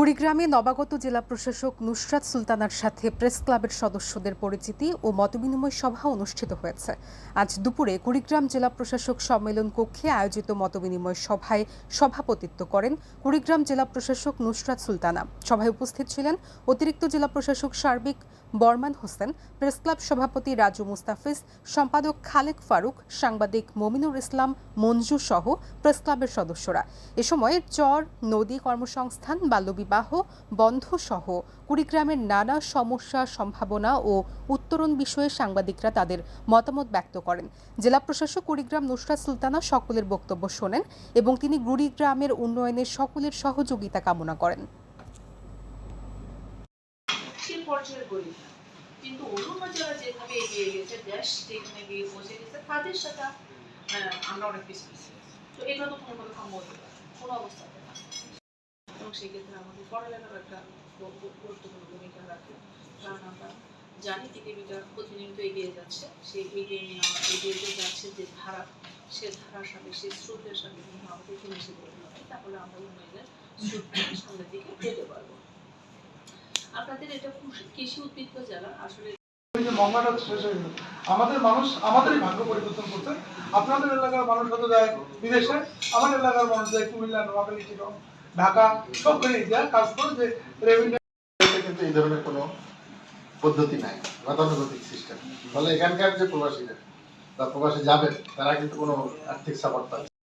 কুড়িগ্রামে নবাগত জেলা প্রশাসক নুসরাত সুলতানার সাথে প্রেস ক্লাবের সদস্যদের পরিচিতি ও মতবিনিময় সভা অনুষ্ঠিত হয়েছে। আজ দুপুরে কুড়িগ্রাম জেলা প্রশাসক সম্মেলন কক্ষে আয়োজিত মতবিনিময় সভায় সভাপতিত্ব করেন কুড়িগ্রাম জেলা প্রশাসক নুসরাত সুলতানা। সভায় উপস্থিত ছিলেন অতিরিক্ত জেলা প্রশাসক সার্বিক বর্মান হোসেন, প্রেস ক্লাব সভাপতি রাজু মুস্তাফিজ, সম্পাদক খালেক ফারুক, সাংবাদিক মমিনুর ইসলাম, মঞ্জু সহ প্রেস ক্লাবের সদস্যরা। এ সময় চর, নদী কর্মসংস্থান, বাল্যবিবাহ বন্ধ সহ। কুড়িগ্রামের নানা সমস্যা সম্ভাবনা ও উত্তরণ বিষয়ে সাংবাদিকরা তাদের মতামত ব্যক্ত করেন। জেলা প্রশাসক কুড়িগ্রাম নুসরাত সুলতানা সকলের বক্তব্য শোনেন এবং তিনি কুড়িগ্রামের উন্নয়নে সকলের সহযোগিতা কামনা করেন। কিন্তু যেভাবে এগিয়ে গেছে দেশ যেখানে গিয়ে পৌঁছে গেছে তাদের সাথে আমরা অনেক পিছিয়ে তো এটা তো কোনো কথা কাম্য হতে পারে না, কোনো অবস্থাতে না। এবং সেক্ষেত্রে আমাদের পড়ালেখার একটা গুরুত্বপূর্ণ ভূমিকা রাখে। কারণ আমরা জানি পৃথিবীটা প্রতিনিয়ত এগিয়ে যাচ্ছে সেই এগিয়ে নিয়ে এগিয়ে যে যাচ্ছে যে ধারা, সে ধারার সাথে সেই স্রোতের সাথে কিন্তু আমাদের একটু মিশে পড়তে হবে তাহলে আমরা উন্নয়নের স্রোত সামনের দিকে যেতে পারব। আপনাদের এটা কৃষি- কৃষি উদ্ভিদ আসলে আমাদের মানুষ, আমাদেরই ভাগ্য পরিবর্তন করছে। আপনাদের এলাকার মানুষ হয়তো যায় বিদেশে এলাকার মানুষ যায় কুমিল্লা, নোয়াখালী ঢাকা সবখানে যা কাজ করে যে রেভিনিউ কিন্তু এই ধরনের কোনো পদ্ধতি নাই গতানুগতিক সিস্টেম ফলে এখানকার যে প্রবাসীরা, বা প্রবাসী যাবেন তারা কিন্তু কোনো আর্থিক সাপোর্ট পাচ্ছে।